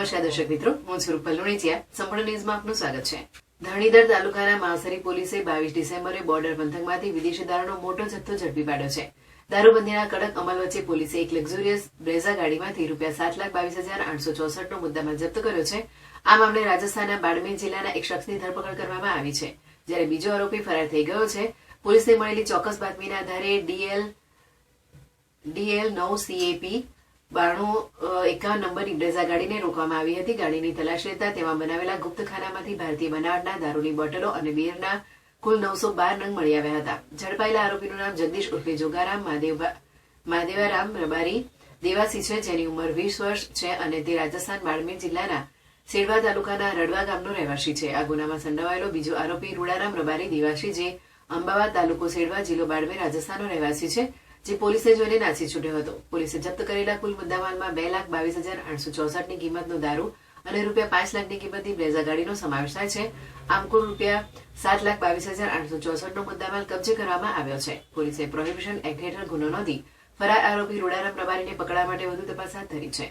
નમસ્કાર દર્શક મિત્રો, હું સ્વરૂપ પલુણીચિયા સંપૂર્ણ ન્યૂઝમાં આપનું સ્વાગત છે. ધરણીધર તાલુકાના માસરી પોલીસે બાવીસ ડિસેમ્બરે બોર્ડર પંથકમાંથી વિદેશી દારૂનો મોટો જથ્થો ઝડપી પાડ્યો છે. દારૂબંધીના કડક અમલ વચ્ચે પોલીસે એક લક્ઝુરિયસ બ્રેઝા ગાડીમાંથી રૂપિયા સાત લાખ બાવીસ હજાર આઠસો ચોસઠનો મુદ્દામાલ જપ્ત કર્યો છે. આ મામલે રાજસ્થાનના બાડમેર જિલ્લાના એક શખ્સની ધરપકડ કરવામાં આવી છે. જ્યારે બીજો આરોપી ફરાર થઈ ગયો છે, પોલીસને મળેલી ચોક્કસ બાતમીના આધારે ડીએલ ડીએલ નવ સીએપી બાણું એકાવન નંબરની બ્રેઝા ગાડીને રોકવામાં આવી હતી. ગાડીની તલાશ લેતા તેમાં બનાવેલા ગુપ્તખાનામાંથી ભારતીય બનાવટના દારૂની બોટલો અને બિયરના કુલ નવસો બાર નંગ મળી આવ્યા હતા. ઝડપાયેલા આરોપીનું નામ જગદીશ ઉર્ફે જોગારામ મહાદેવ મહાદેવારામ રબારી, દેવાસી છે જેની ઉંમર વીસ વર્ષ છે અને તે રાજસ્થાન બાડમેર જિલ્લાના સેડવા તાલુકાના રડવા ગામનો રહેવાસી છે. આ ગુનામાં સંડોવાયેલો બીજો આરોપી રૂડારામ રબારી દેવાસી, જે અંબાવાદ તાલુકો સેડવા જિલ્લો બાડમેર રાજસ્થાનનો રહેવાસી છે. જે પોલીસે જોઈને નાસી છૂટ્યો હતો. પોલીસે જપ્ત કરેલા કુલ મુદ્દામાલમાં બે લાખ બાવીસ હજાર આઠસો ચોસઠની કિંમતનો દારૂ અને રૂપિયા પાંચ લાખની કિંમતની બ્રેઝા ગાડીનો સમાવેશ થાય છે. આમ કુલ રૂપિયા સાત લાખ બાવીસ હજાર આઠસો ચોસઠનો મુદ્દામાલ કબજે કરવામાં આવ્યો છે. પોલીસે પ્રોહિબિશન એક્ટ હેઠળ ગુનો નોંધી ફરાર આરોપી રૂડારામ પ્રભારીને પકડવા માટે વધુ તપાસ હાથ ધરી છે.